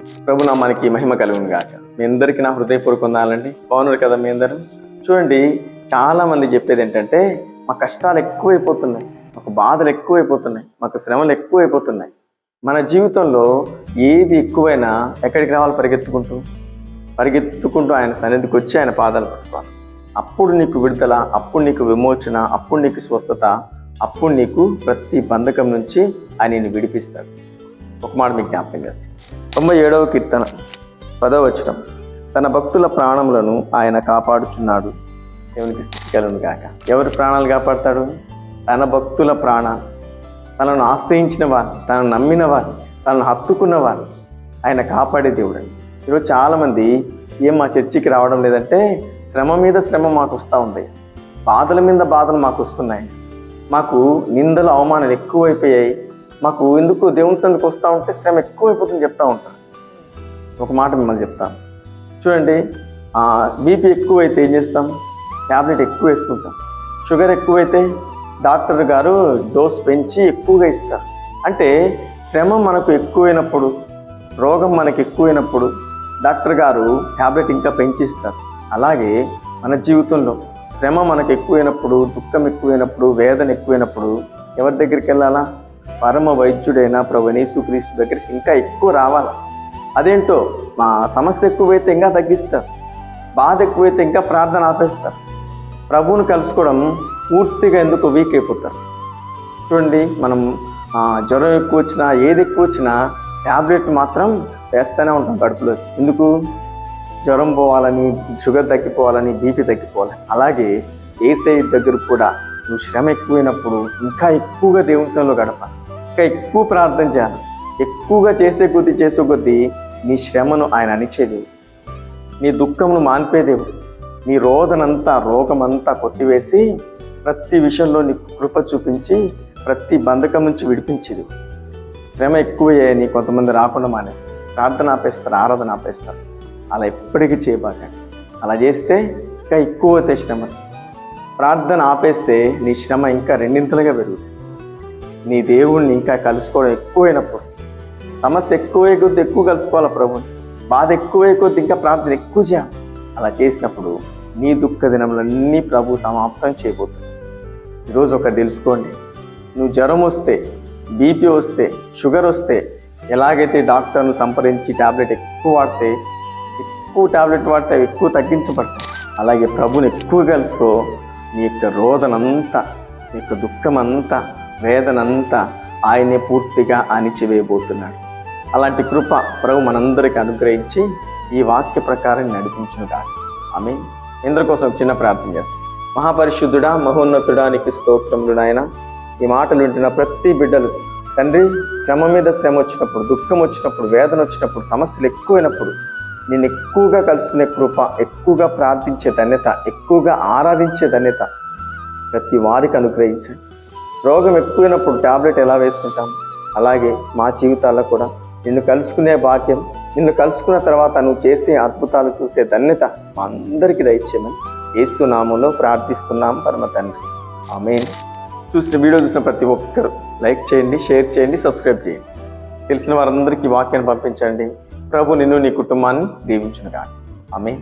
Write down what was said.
ప్రభు మనకి మహిమ కలుగును గాక. మీ అందరికీ నా హృదయపూర్వక వందనాలండి. బాగున్నారు కదా మీ అందరూ? చూడండి చాలా మంది చెప్పేది ఏంటంటే మా కష్టాలు ఎక్కువైపోతున్నాయి. మాకు బాధలు ఎక్కువైపోతున్నాయి. మాకు శ్రమలు ఎక్కువైపోతున్నాయి. మన జీవితంలో ఏది ఎక్కువైనా ఎక్కడికి రావాలి పరిగెత్తుకుంటూ? పరిగెత్తుకుంటూ ఆయన సన్నిధికి వచ్చి ఆయన పాదాలు పట్టుకోవాలి. అప్పుడు నీకు విడుదల అప్పుడు నీకు విమోచన అప్పుడు నీకు స్వస్థత అప్పుడు నీకు ప్రతి బంధకం నుంచి ఆయన విడిపిస్తాడు. ఒక మాట మీకు జ్ఞాపకం చేస్తాను. తొంభై ఏడవ కీర్తన పదవచనం తన భక్తుల ప్రాణములను ఆయన కాపాడుచున్నాడు. దేవునికి స్థితికలను గాక. ఎవరి ప్రాణాలు కాపాడతాడు? తన భక్తుల ప్రాణాలు తనను ఆశ్రయించిన వారు తనను నమ్మిన వారు తనను హత్తుకున్న వారు ఆయన కాపాడే దేవుడు. ఈరోజు చాలామంది ఏం మా చర్చికి రావడం లేదంటే శ్రమ మీద శ్రమ మాకు వస్తూ ఉంది. బాధల మీద బాధలు మాకు వస్తున్నాయి. మాకు నిందలు అవమానాలు ఎక్కువైపోయాయి. మాకు ఎందుకు దేవుని సందుకు వస్తూ ఉంటే శ్రమ ఎక్కువైపోతుంది చెప్తా ఉంటారు. ఒక మాట మిమ్మల్ని చెప్తాను. చూడండి బీపీ ఎక్కువైతే ఏం చేస్తాం? ట్యాబ్లెట్ ఎక్కువ వేసుకుంటాం. షుగర్ ఎక్కువైతే డాక్టర్ గారు డోస్ పెంచి ఎక్కువగా ఇస్తారు. అంటే శ్రమ మనకు ఎక్కువైనప్పుడు రోగం మనకు ఎక్కువైనప్పుడు డాక్టర్ గారు ట్యాబ్లెట్ ఇంకా పెంచిస్తారు అలాగే మన జీవితంలో శ్రమ మనకు ఎక్కువైనప్పుడు దుఃఖం ఎక్కువైనప్పుడు వేదన ఎక్కువైనప్పుడు ఎవరి దగ్గరికి వెళ్ళాలా? పరమ వైద్యుడైన ప్రభనేసుక్రీస్తు దగ్గరికి ఇంకా ఎక్కువ రావాలి. అదేంటో మా సమస్య ఎక్కువైతే ఇంకా తగ్గిస్తారు. బాధ ఎక్కువైతే ఇంకా ప్రార్థన ఆపేస్తారు. ప్రభువుని కలుసుకోవడం పూర్తిగా ఎందుకు వీక్ అయిపోతారు? చూడండి మనం జ్వరం ఎక్కువ వచ్చినా ఏది ఎక్కువ వచ్చినా ట్యాబ్లెట్ మాత్రం వేస్తూనే ఉంటాం కడుపులో. ఎందుకు? జ్వరం పోవాలని షుగర్ తగ్గిపోవాలని బీపీ తగ్గిపోవాలని అలాగే ఏసై దగ్గర కూడా నువ్వు శ్రమ ఎక్కువైనప్పుడు ఇంకా ఎక్కువగా దేవుని గడపాలి. ఇంకా ఎక్కువ ప్రార్థన చేయాలి. ఎక్కువగా చేసే కొద్దీ చేసే కొద్దీ నీ శ్రమను ఆయన అణిచేది. నీ దుఃఖమును మాన్పేదేవుడు నీ రోదనంతా రోగమంతా కొట్టివేసి ప్రతి విషయంలో నీ కృప చూపించి ప్రతి బంధకం నుంచి విడిపించేది శ్రమ ఎక్కువయ్యాయని కొంతమంది రాకుండా మానేస్తారు. ప్రార్థన ఆపేస్తారు ఆరాధన ఆపేస్తారు. అలా ఎప్పటికీ చేయబాకండి. అలా చేస్తే ఇంకా ఎక్కువ అవుతాయి శ్రమ. ప్రార్థన ఆపేస్తే నీ శ్రమ ఇంకా రెండింతలుగా పెరుగుతుంది. నీ దేవుణ్ణి ఇంకా కలుసుకోవడం ఎక్కువైనప్పుడు సమస్య ఎక్కువే కొద్ది ఎక్కువ కలుసుకోవాలి ప్రభు? బాధ ఎక్కువే కొద్ది ఇంకా ప్రార్థన ఎక్కువ చేయాలి. అలా చేసినప్పుడు నీ దుఃఖ దినములన్నీ ప్రభు సమాప్తం చేయబోతుంది. ఈరోజు ఒకటి తెలుసుకోండి. నువ్వు జ్వరం వస్తే బీపీ వస్తే షుగర్ వస్తే ఎలాగైతే డాక్టర్ను సంప్రదించి టాబ్లెట్ ఎక్కువ వాడితే ఎక్కువ టాబ్లెట్ వాడితే ఎక్కువ తగ్గించబడతాయి. అలాగే ప్రభుని ఎక్కువ కలుసుకో. నీ యొక్క రోదనంతా నీ యొక్క దుఃఖం అంతా వేదనంతా ఆయనే పూర్తిగా అణిచివేయబోతున్నాడు. అలాంటి కృప ప్రభు మనందరికీ అనుగ్రహించి ఈ వాక్య ప్రకారం నడిపించును కాదు ఆమె ఇంద్ర కోసం చిన్న ప్రార్థన చేస్తాం. మహాపరిశుద్ధుడా మహోన్నతుడా నీకు ఈ మాటలు వింటున్న ప్రతి బిడ్డలు తండ్రి శ్రమ మీద శ్రమ వచ్చినప్పుడు దుఃఖం వచ్చినప్పుడు వేదన వచ్చినప్పుడు సమస్యలు ఎక్కువైనప్పుడు నేను ఎక్కువగా కలుసుకునే కృప ఎక్కువగా ప్రార్థించే ధన్యత ఎక్కువగా ఆరాధించే ధన్యత ప్రతి వారికి అనుగ్రహించండి. రోగం ఎక్కువైనప్పుడు టాబ్లెట్ ఎలా వేసుకుంటాం? అలాగే మా జీవితాల్లో కూడా నిన్ను కలుసుకునే భాగ్యం నిన్ను కలుసుకున్న తర్వాత నువ్వు చేసే అద్భుతాలు చూసే ధన్యత మా అందరికీ దయచేయమని ఏసునామంలో ప్రార్థిస్తున్నాం పరమ తండ్రి. ఆమె చూసిన వీడియో చూసిన ప్రతి ఒక్కరు లైక్ చేయండి షేర్ చేయండి సబ్స్క్రైబ్ చేయండి. తెలిసిన వారందరికీ వాక్యాన్ని పంపించండి. ప్రభు నిన్ను నీ కుటుంబాన్ని దీవించునుగా ఆమె